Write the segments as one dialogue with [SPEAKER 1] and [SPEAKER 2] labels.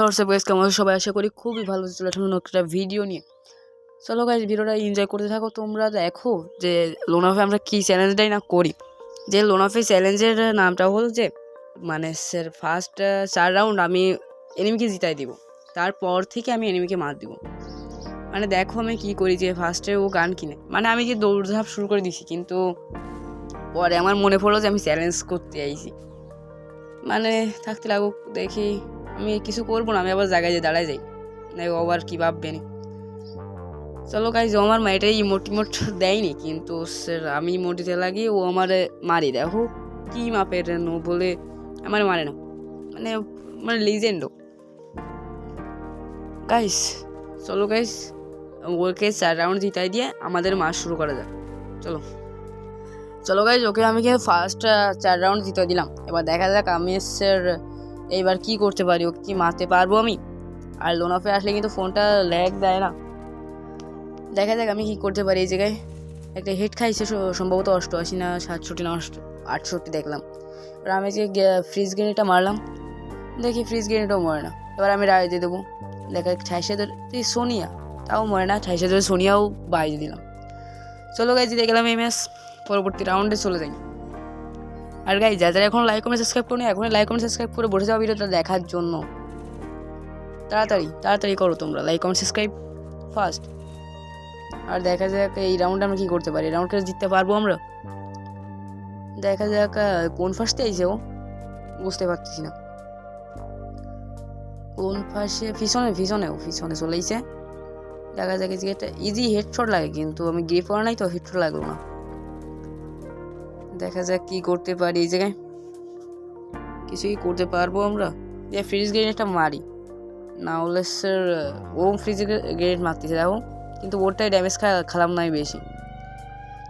[SPEAKER 1] WhatsApp guys কেমন সবাই? আশা করি খুবই ভালো চলে আসলে নতুন একটা ভিডিও নিয়ে। চলো গাইজ ভিডিওটা এনজয় করতে থাকো। তোমরা দেখো যে লোনাফে আমরা কী চ্যালেঞ্জটাই না করি। যে লোনাফে চ্যালেঞ্জের নামটা হলো যে মানে স্যার ফার্স্ট চার রাউন্ড আমি এনিমিকে জিতাই দিব। তারপর থেকে আমি এনিমিকে মার দিব। মানে দেখো আমি কী করি যে ফার্স্টে ও গান কিনে। মানে আমি যে দৌড়ঝাঁপ শুরু করে দিছি, কিন্তু পরে আমার মনে পড়ল যে আমি চ্যালেঞ্জ করতে আইছি। মানে থাকতে লাগুক, দেখি। আমি কিছু করব না, আমি আবার জায়গায় যে দাঁড়ায় যাই। না আবার কী ভাববে না? চলো গাইজ ও আমার মাইটে ইমোট দেয়নি, কিন্তু স্যার আমি ইমোট দিতে লাগি, ও আমার মারি, দেখো কী মাপের নো বলে আমার মারে না। মানে মানে লিজেন্ডও গাইস চলো গাইস ওকে চার রাউন্ড জিতাই দিয়ে আমাদের মাস শুরু করা যাক। চলো। চলো গাইজ ওকে আমি ফার্স্ট চার রাউন্ড জিতে দিলাম। এবার দেখা যাক আমি স্যার এইবার কি করতে পারি? ওকে কি মারতে পারব আমি? আর লোন অফে আসলে কিন্তু ফোনটা ল্যাগ দেয় না। দেখা যাক আমি কি করতে পারি এই জায়গায়। একটা হেড খাইছে সম্ভবত অষ্টআশি না সাতষট্টি না আটষট্টি দেখলাম। এবার আমি যে ফ্রিজ গ্রেনেডটা মারলাম। দেখি ফ্রিজ গ্রেনেডও মরে না। এবার আমি রায় দিয়ে দেবো। দেখা যাক ঠাইসে ধরে সোনিয়া। তাও মরে না ঠাইসে ধরে সোনিয়াও বাইরে দিলাম। চলো গাই জিতে গেলাম এই ম্যাচ পরবর্তী রাউন্ডে চলে যাই। আর গাই যারা যারা এখন লাইক কমেন্ট সাবস্ক্রাইব করুন এখন লাইক কমেন্ট সাবস্ক্রাইব করে বসে যাও ভিডিওটা দেখার জন্য। তাড়াতাড়ি তাড়াতাড়ি করো তোমরা। লাইক কমেন্ট সাবস্ক্রাইব ফার্স্ট আর দেখা যাক এই রাউন্ডে আমরা কী করতে পারি। এই রাউন্ডটা জিততে পারব আমরা? দেখা যাক কোন ফার্স্টে ও? বুঝতে পারতেছি না। কোন ফার্স্টে পিছনে ও, পিছনে চলে আইছে দেখা যাক জায়গাটা ইজি হেডশট লাগে, কিন্তু আমি গ্রিপ করা নাই তো হেডশট লাগল না। দেখা যাক কি করতে পারি এই জায়গায়। কিছুই করতে পারব আমরা। যে ফ্রিজ গ্রেনেডটা মারি। না হলে স্যার ও ফ্রিজ গ্রেনেড মারতেছে, দেখো। কিন্তু ওরটাই ড্যামেজ খেলাম না আমি বেশি।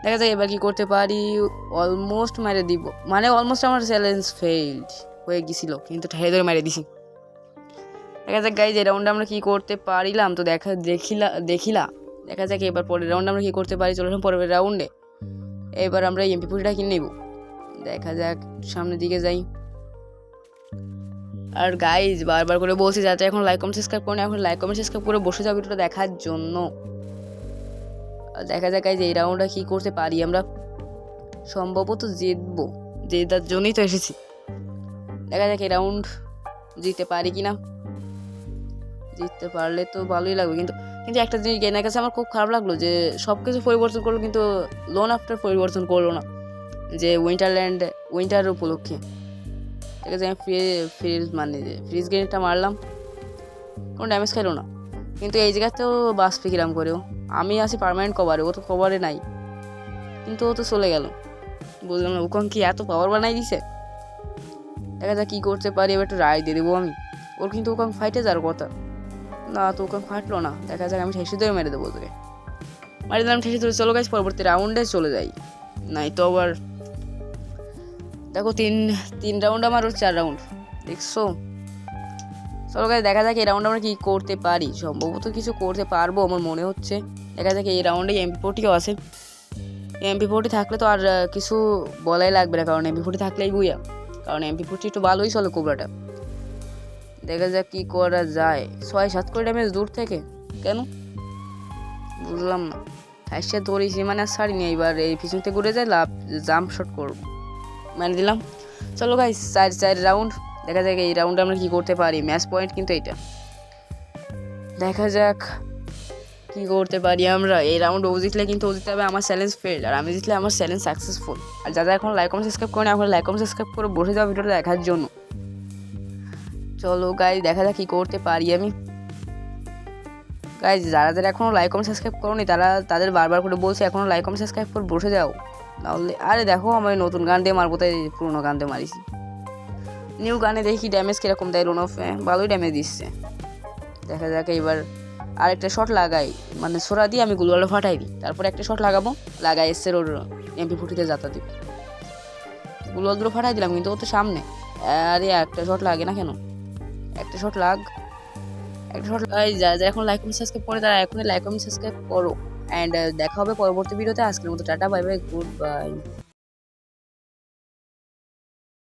[SPEAKER 1] দেখা যাক এবার কি করতে পারি। অলমোস্ট মারে দিব। মানে অলমোস্ট আমার চ্যালেঞ্জ ফেইল্ড হয়ে গেছিল। কিন্তু ঠাই ধরে মেরে দিছি। দেখা যাক গাইজ এই রাউন্ডে আমরা কী করতে পারিলাম? তো দেখা দেখিলা দেখিলা। দেখা যাক এবার পরের রাউন্ডে আমরা কী করতে পারি? চলে পরের রাউন্ডে এবার আমরা এমপি ফুটিটা কিনে নেব। দেখা যাক, সামনের দিকে যাই। আর গাইজ বারবার করে বলছি যাতে এখন লাইক কমেন্ট সাবস্ক্রাইব করে এখন লাইক কমেন্ট সাবস্ক্রাইব করে বসে যাও ভিডিওটা দেখার জন্য। দেখা যাক গাইজ এই রাউন্ডটা কী করতে পারি আমরা। সম্ভবত জিতবো। জেতার জন্যই তো এসেছি। দেখা যাক এই রাউন্ড জিততে পারি কি না জিততে পারলে তো ভালোই লাগবে, কিন্তু কিন্তু একটা জিনিস গেনের কাছে আমার খুব খারাপ লাগল যে সব কিছু পরিবর্তন করল, কিন্তু লোন আফটার পরিবর্তন করল না। যে উইন্টারল্যান্ড উইন্টার উপলক্ষে। ঠিক আছে, আমি ফ্রি ফ্রিজ মানে যে ফ্রিজ গ্রেনেডটা মারলাম, কোনো ড্যামেজ খাইলো না। কিন্তু এই জায়গাতেও বাস ফিকিরাম করেও আমি আছি পার্মানেন্ট কভারে ও তো কভারে নাই। কিন্তু ও তো চলে গেল। বললাম ওখান কি এত পাওয়ার বানাই দিছে? দেখা যাক কী করতে পারি, এবার একটু রায় দিয়ে দেবো আমি। ওর কিন্তু ওখান ফাইটে যাওয়ার কথা। না তো ওখানে ফাটলো না। দেখা যাক, আমি ঠেসে ধরে মেরে দেবো তোকে। মারি দিলাম, ঠেসে ধরে। চলো গাছ পরবর্তী রাউন্ডে চলে যাই। নাই তো আবার, দেখো তিন তিন রাউন্ড আমার চার রাউন্ড দেখছ? চলো গাছ দেখা যাক এই রাউন্ড আমরা কী করতে পারি। সম্ভবত কিছু করতে পারব আমার মনে হচ্ছে। দেখা যাক এই রাউন্ডে এমপি ফোর্টিও আছে। এমপি ফোর্টি থাকলে তো আর কিছু বলাই লাগবে না। কারণ এমপি ফোর্টি থাকলেই বুয়া কারণ এমপি ফোর্টি একটু ভালোই চলে কোবরাটা দেখা যাক কি করা যায়। ছয়, সাত করে ড্যামেজ দূর থেকে? কেন? বুঝলাম না। হাসিয়া ধরেছি মানে আর ছাড়িনি এইবার। এই পিছন থেকে ঘুরে যায় লাভ জাম্প শট করব। মানে দিলাম। চলো ভাই চার চার রাউন্ড দেখা যাক এই রাউন্ডে আমরা কী করতে পারি। ম্যাচ পয়েন্ট কিন্তু এটা দেখা যাক কি করতে পারি আমরা। এই রাউন্ড ও জিতলে কিন্তু ও জিততে হবে আমার চ্যালেঞ্জ ফেল আর আমি জিতলে আমার চ্যালেঞ্জ সাকসেসফুল আর যারা এখন লাইক কমেন্ট সাবস্ক্রাইব করে না এখন লাইক কমেন্ট সাবস্ক্রাইব করে বসে যাওয়া ভিডিওটা দেখার জন্য। চলো গাই দেখা যাক কী করতে পারি আমি। গাইজ যারা যারা এখনও লাইক কমেন্ট সাবস্ক্রাইব করোনি, তারা তাদের বারবার করে বলছে এখনও লাইক কমেন্ট সাবস্ক্রাইব করে বসে যাও। তাহলে আরে দেখো, আমি নতুন গান দিয়ে মারবো, তাই পুরোনো গান দিয়ে মারিছি। নিউ গানে দেখি ড্যামেজ কীরকম দেয় লোন অফ ভালোই ড্যামেজ দিচ্ছে। দেখা যাক এইবার আরেকটা শট লাগাই। মানে সোরা দিয়ে আমি গুলওয়ালা ফাটাই দিই। তারপর একটা শট লাগাবো, লাগাই এসছে ওর এমপি ফুটিতে যাতা দিব। গুলওয়ালগুলো ফাটাই দিলাম, কিন্তু ও তো সামনে। আরে একটা শট লাগে না কেন? একটা শট লাগ একটা শট লাগাই যা যা এখন লাইক কমেন্ট সাবস্ক্রাইব করে, তারা এখনই লাইক কমেন্ট সাবস্ক্রাইব করো। অ্যান্ড দেখা হবে পরবর্তী ভিডিওতে আজকের মতো tata bye bye good bye